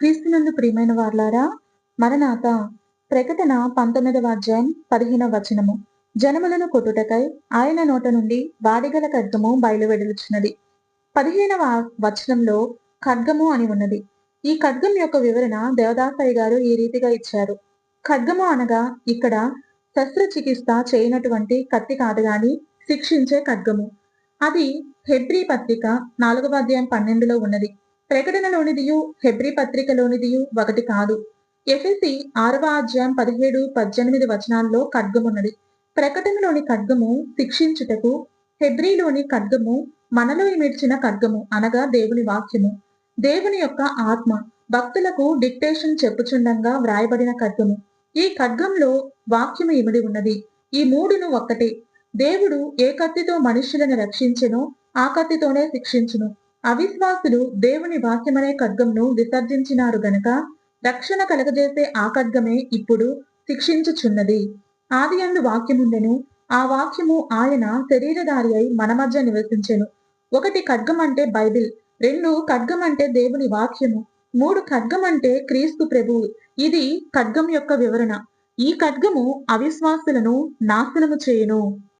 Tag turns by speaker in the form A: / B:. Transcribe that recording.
A: క్రీస్తునందు ప్రియమైన వార్లారా మరణాత ప్రకటన పంతొమ్మిదవ అధ్యాయం పదిహేనవ వచనము. జనములను కొట్టుటకై ఆయన నోట నుండి వాడిగల ఖడ్గము బయలువెడలుచున్నది. పదిహేనవ వచనంలో ఖడ్గము అని ఉన్నది. ఈ ఖడ్గం యొక్క వివరణ దేవదాసయ్య గారు ఈ రీతిగా ఇచ్చారు. ఖడ్గము అనగా ఇక్కడ శస్త్రచికిత్స చేయనటువంటి కత్తి కాదు గాని శిక్షించే ఖడ్గము. అది హెబ్రి పత్రిక నాలుగవ అధ్యాయం పన్నెండులో ఉన్నది. ప్రకటనలోనిదియు హెబ్రి పత్రికలోనిదియు ఒకటి కాదు. ఎఫ్ఎసి ఆరవ అధ్యాయం పదిహేడు పద్దెనిమిది వచనాల్లో ఖడ్గమున్నది. ప్రకటనలోని ఖడ్గము శిక్షించుటకు హెబ్రిలోని ఖడ్గము మనలో ఇమిడ్చిన ఖడ్గము అనగా దేవుని వాక్యము. దేవుని యొక్క ఆత్మ భక్తులకు డిక్టేషన్ చెప్పుచుండంగా వ్రాయబడిన ఖడ్గము. ఈ ఖడ్గంలో వాక్యము ఇమిడి ఉన్నది. ఈ మూడును ఒక్కటే. దేవుడు ఏ కత్తితో మనుష్యులను రక్షించెనో ఆ కత్తితోనే శిక్షించును. అవిశ్వాసులు దేవుని వాక్యమనే ఖడ్గంను విసర్జించినారు గనక రక్షణ కలగజేసే ఆ ఖడ్గమే ఇప్పుడు శిక్షించుచున్నది. ఆది అందు వాక్యముండెను ఆ వాక్యము ఆయన శరీరధారి అయి మన మధ్య నివసించెను. ఒకటి ఖడ్గం అంటే బైబిల్ రెండు ఖడ్గం అంటే దేవుని వాక్యము మూడు ఖడ్గం అంటే క్రీస్తు ప్రభువు. ఇది ఖడ్గం యొక్క వివరణ. ఈ ఖడ్గము అవిశ్వాసులను నాశనము చేయును.